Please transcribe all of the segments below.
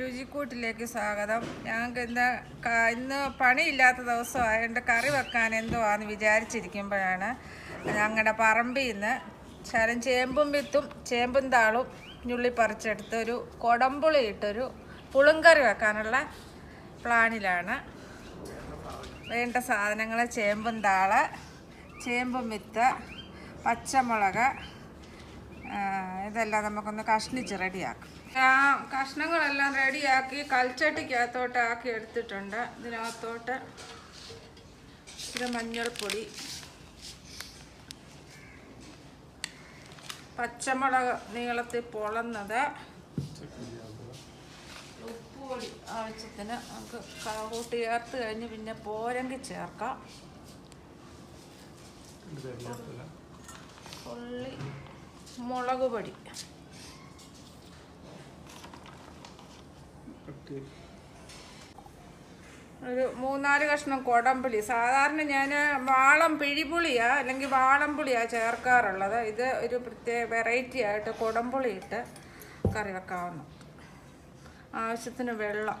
രുചിക്കൂട്ടിലേക്ക് സ്വാഗതം. ഞങ്ങൾക്ക് ഇന്ന് ഇന്ന് പണിയില്ലാത്ത ദിവസമായതുകൊണ്ട് കറി വെക്കാൻ എന്തോ ആന്ന് വിചാരിച്ചിരിക്കുമ്പോഴാണ് ഞങ്ങളുടെ പറമ്പിൽ നിന്ന് ശരം ചേമ്പും വിത്തും ചേമ്പും താളും ഞുള്ളി പറിച്ചെടുത്ത് ഒരു കൊടമ്പുളി ഇട്ടൊരു പുളുങ്കറി വെക്കാനുള്ള പ്ലാനിലാണ്. വേണ്ട സാധനങ്ങൾ ചേമ്പും താൾ ചേമ്പും വിത്ത് പച്ചമുളക് ഇതെല്ലാം നമുക്കൊന്ന് കഷ്ണിച്ച് റെഡിയാക്കാം. ആ കഷ്ണങ്ങളെല്ലാം റെഡിയാക്കി കൽച്ചട്ടിക്കകത്തോട്ട് ആക്കി എടുത്തിട്ടുണ്ട്. ഇതിനകത്തോട്ട് ഇത് മഞ്ഞൾപ്പൊടി പച്ചമുളക് നീളത്തിൽ പൊളന്നത് ഉപ്പുപൊടി ആവശ്യത്തിന് നമുക്ക് കൂട്ടി ചേർത്ത് കഴിഞ്ഞ് പിന്നെ പോരങ്കി ചേർക്കാം. ഉള്ളി മുളക് പൊടി. ഒരു മൂന്നാൽ കഷ്ണം കൊടംപുളി. സാധാരണ ഞാൻ വാളം പിഴിപുളിയാ അല്ലെങ്കിൽ വാളംപുളിയാ ചേർക്കാറുള്ളത്. ഇത് ഒരു പ്രത്യേക വെറൈറ്റി ആയിട്ട് കൊടംപുളി ഇട്ട് കറി വെക്കാവുന്നു. ആവശ്യത്തിന് വെള്ളം.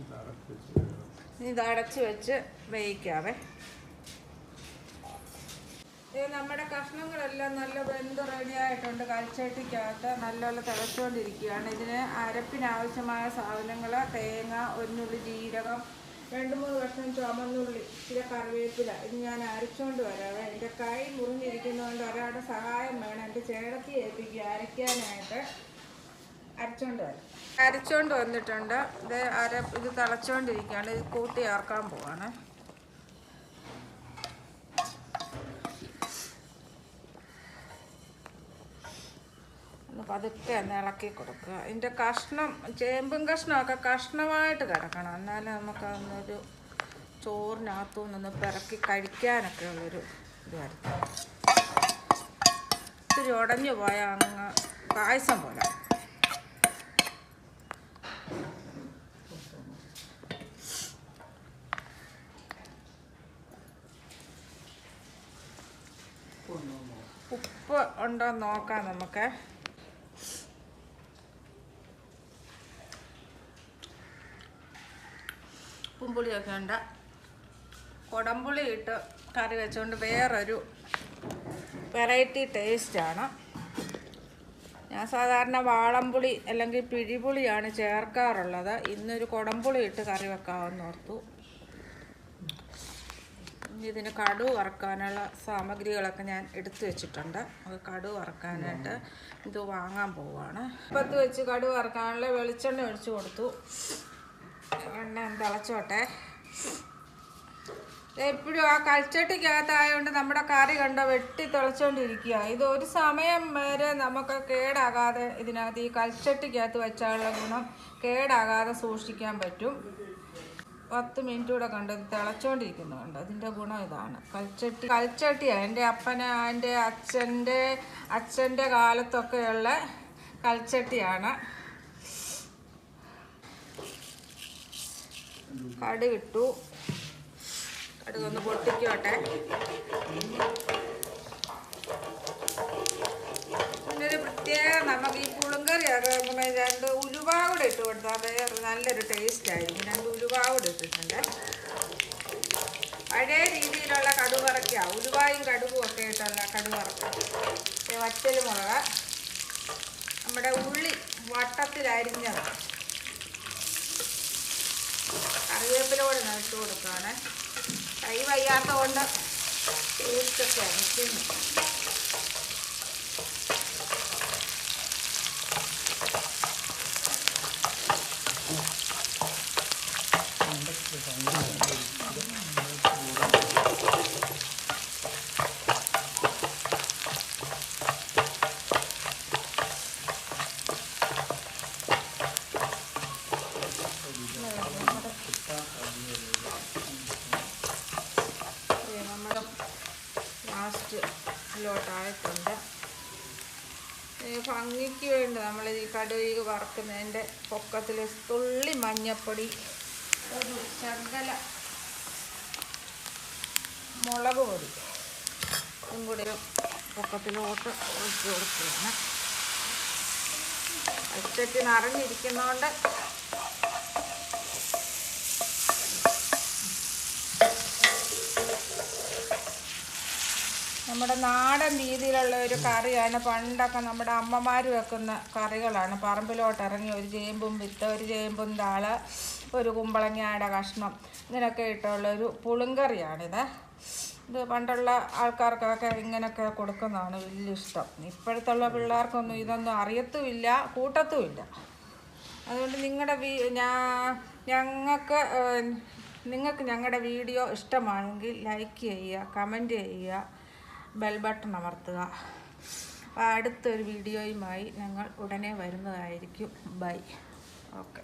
ഇതടച്ച് ഇത് അടച്ച് വെച്ച് വേവിക്കാവേ. നമ്മുടെ കഷ്ണങ്ങളെല്ലാം നല്ല വെന്ത് റെഡിയായിട്ടുണ്ട് കൽച്ചട്ടിക്കകത്ത് നല്ലപോലെ തിളച്ചുകൊണ്ടിരിക്കുകയാണ് ഇതിന് അരപ്പിനാവശ്യമായ സാധനങ്ങൾ തേങ്ങ ഒന്നുള്ളി ജീരകം രണ്ട് മൂന്ന് കഷ്ണം ചുമന്നുള്ളി ചില കറിവേപ്പില. ഇത് ഞാൻ അരച്ചുകൊണ്ട് വരാം എന്റെ കൈ മുറിഞ്ഞിരിക്കുന്നതുകൊണ്ട് ഒരാളുടെ സഹായം വേണം. എന്റെ ചേടത്തി ഏൽപ്പിക്കുക അരയ്ക്കാനായിട്ട്. അരച്ചുകൊണ്ട് വരാം. അരച്ചുകൊണ്ട് വന്നിട്ടുണ്ട്. ഇത് അര ഇത് തിളച്ചുകൊണ്ടിരിക്കുകയാണ് ഇത് കൂട്ടി ചേർക്കാൻ പോവാണ്. പതുക്കെ ഒന്ന് ഇളക്കി കൊടുക്കുക. അതിന്റെ കഷ്ണം ചേമ്പും കഷ്ണമൊക്കെ കഷ്ണമായിട്ട് കിടക്കണം. എന്നാലേ നമുക്കതൊന്നൊരു ചോറിനകത്തു നിന്നൊന്ന് പിറക്കി കഴിക്കാനൊക്കെ ഉള്ളൊരു ഇത് വരുത്തും ഇത്തിരി ഉടഞ്ഞു പോയ അങ്ങ് പായസം പോലെ. ഉപ്പ് ഉണ്ടോ നോക്കാം നമുക്ക്. ഉപ്പും പുളിയൊക്കെ ഉണ്ട്. കുടംപുളി ഇട്ട് കറി വെച്ചുകൊണ്ട് വേറൊരു വെറൈറ്റി ടേസ്റ്റാണ് ഞാൻ സാധാരണ വാളംപുളി അല്ലെങ്കിൽ പിഴിപുളിയാണ് ചേർക്കാറുള്ളത്. ഇന്നൊരു കുടംപുളി ഇട്ട് കറി വെക്കാമെന്ന് ഓർത്തു. ഇതിന് കടു വറക്കാനുള്ള സാമഗ്രികളൊക്കെ ഞാൻ എടുത്തു വെച്ചിട്ടുണ്ട്. അത് കടു വറക്കാനായിട്ട് ഇത് വാങ്ങാൻ പോവാണ്. ഇപ്പത്ത് വെച്ച് കടു വറക്കാനുള്ള വെളിച്ചെണ്ണ ഒഴിച്ചു കൊടുത്തു. എണ്ണ തിളച്ചോട്ടെ. എപ്പോഴും ആ കൽച്ചട്ടിക്കകത്തായതുകൊണ്ട് നമ്മുടെ കറി കണ്ടോ വെട്ടി തിളച്ചുകൊണ്ടിരിക്കുക ഇത് ഒരു സമയം വരെ നമുക്ക് കേടാകാതെ ഇതിനകത്ത് ഈ കൽച്ചട്ടിക്കകത്ത് വെച്ചാലുള്ള ഗുണം കേടാകാതെ സൂക്ഷിക്കാൻ പറ്റും. പത്ത് മിനിറ്റ് കൂടെ കണ്ട് തിളച്ചുകൊണ്ടിരിക്കുന്നുണ്ട് അതിന്റെ ഗുണം ഇതാണ്. കൽച്ചട്ടി കൽച്ചട്ടിയാണ് എന്റെ അപ്പന് എന്റെ അച്ഛന്റെ അച്ഛന്റെ കാലത്തൊക്കെയുള്ള കൽച്ചട്ടിയാണ്. കടുകിട്ടു കടുകൊന്ന് പൊട്ടിക്കോട്ടെ. പിന്നൊരു പ്രത്യേകം നമുക്ക് ഈ പുളുങ്കറി ആക്കുമ്പോൾ രണ്ട് ഉലുവ കൂടെ ഇട്ട് കൊടുത്താൽ വേറെ നല്ലൊരു ടേസ്റ്റ് ആയിരിക്കും. രണ്ട് ഉലുവ കൂടെ ഇട്ടിട്ടുണ്ട്. പഴയ രീതിയിലുള്ള കടുവറക്ക ഉലുവായും കടുകും ഒക്കെ ഇട്ടുള്ള കടുവറക്ക. വറ്റൽ മുളക് നമ്മുടെ ഉള്ളി വട്ടത്തിലരിഞ്ഞത് കറിവേപ്പില കൂടെ നട്ടു കൊടുക്കുകയാണ്. കൈ വയ്യാത്ത കൊണ്ട് ടേസ്റ്റൊക്കെ അനിക്കുന്നു നമ്മൾ ഈ ഭംഗിക്ക് വേണ്ടി നമ്മൾ ഈ കടുക് വറക്കുന്നതിന്റെ പൊക്കത്തിൽ തുള്ളി മഞ്ഞപ്പൊടി ഒരു ശകല മുളക് പൊടി ഇതും കൂടി പൊക്കത്തിലോട്ട് ഒഴിച്ച് കൊടുക്കുകയാണ്. ഉച്ചയ്ക്ക് നിറഞ്ഞിരിക്കുന്നതുകൊണ്ട് നമ്മുടെ നാടൻ രീതിയിലുള്ള ഒരു കറിയാണ്. പണ്ടൊക്കെ നമ്മുടെ അമ്മമാർ വെക്കുന്ന കറികളാണ്. പറമ്പിലോട്ട് ഇറങ്ങി ഒരു ചേമ്പും വിത്ത് ഒരു ചേമ്പും താൾ ഒരു കുമ്പളങ്ങയുടെ കഷ്ണം ഇങ്ങനെയൊക്കെ ഇട്ടുള്ള ഒരു പുളുങ്കറിയാണിത്. ഇത് പണ്ടുള്ള ആൾക്കാർക്കൊക്കെ ഇങ്ങനെയൊക്കെ കൊടുക്കുന്നതാണ് വലിയ ഇഷ്ടം. ഇപ്പോഴത്തുള്ള പിള്ളേർക്കൊന്നും ഇതൊന്നും അറിയത്തുമില്ല കൂട്ടത്തുമില്ല. അതുകൊണ്ട് നിങ്ങളുടെ വീ ഞങ്ങൾക്ക് നിങ്ങൾക്ക് ഞങ്ങളുടെ വീഡിയോ ഇഷ്ടമാണെങ്കിൽ ലൈക്ക് ചെയ്യുക കമന്റ് ചെയ്യുക. ബെൽ ബട്ടൺ അമർത്തുക. അടുത്തൊരു വീഡിയോയുമായി ഞങ്ങൾ ഉടനെ വരുന്നതായിരിക്കും. Bye okay